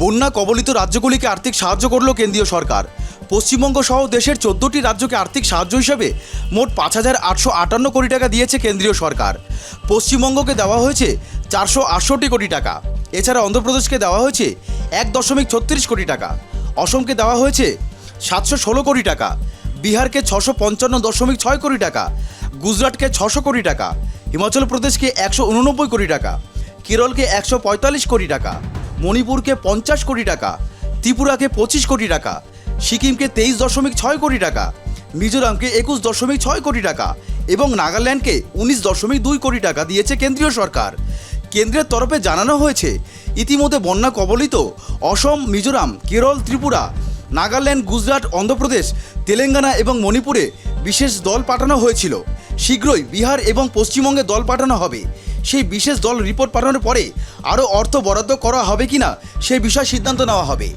বন্যা কবলিত রাজ্যগুলিকে আর্থিক সাহায্য করল কেন্দ্রীয় সরকার। পশ্চিমবঙ্গ সহ দেশের চোদ্দোটি রাজ্যকে আর্থিক সাহায্য হিসেবে মোট পাঁচ হাজার আটশো আটান্ন কোটি টাকা দিয়েছে কেন্দ্রীয় সরকার। পশ্চিমবঙ্গকে দেওয়া হয়েছে চারশো আটষট্টি কোটি টাকা। এছাড়া অন্ধ্রপ্রদেশকে দেওয়া হয়েছে এক দশমিক ছত্রিশ কোটি টাকা। অসমকে দেওয়া হয়েছে সাতশো ষোলো কোটি টাকা। বিহারকে ছশো পঞ্চান্ন দশমিক ছয় কোটি টাকা। গুজরাটকে ছশো কোটি টাকা। হিমাচল প্রদেশকে একশো উননব্বই কোটি টাকা। কেরলকে একশো পঁয়তাল্লিশ কোটি টাকা। মণিপুরকে পঞ্চাশ কোটি টাকা, ত্রিপুরাকে পঁচিশ কোটি টাকা, সিকিমকে তেইশ দশমিক ছয় কোটি টাকা, মিজোরামকে একুশ দশমিক ছয় কোটি টাকা এবং নাগাল্যান্ডকে উনিশ দশমিক দুই কোটি টাকা দিয়েছে কেন্দ্রীয় সরকার। কেন্দ্রের তরফে জানানো হয়েছে, ইতিমধ্যে বন্যা কবলিত অসম, মিজোরাম, কেরল, ত্রিপুরা, নাগাল্যান্ড, গুজরাট, অন্ধ্রপ্রদেশ, তেলেঙ্গানা এবং মণিপুরে বিশেষ দল পাঠানো হয়েছিল। শীঘ্রই বিহার এবং পশ্চিমবঙ্গে দল পাঠানো হবে। সেই বিশেষ দল রিপোর্ট পাঠানোর পরে আরও অর্থ বরাদ্দ করা হবে কি না সেই বিষয়ে সিদ্ধান্ত নেওয়া হবে।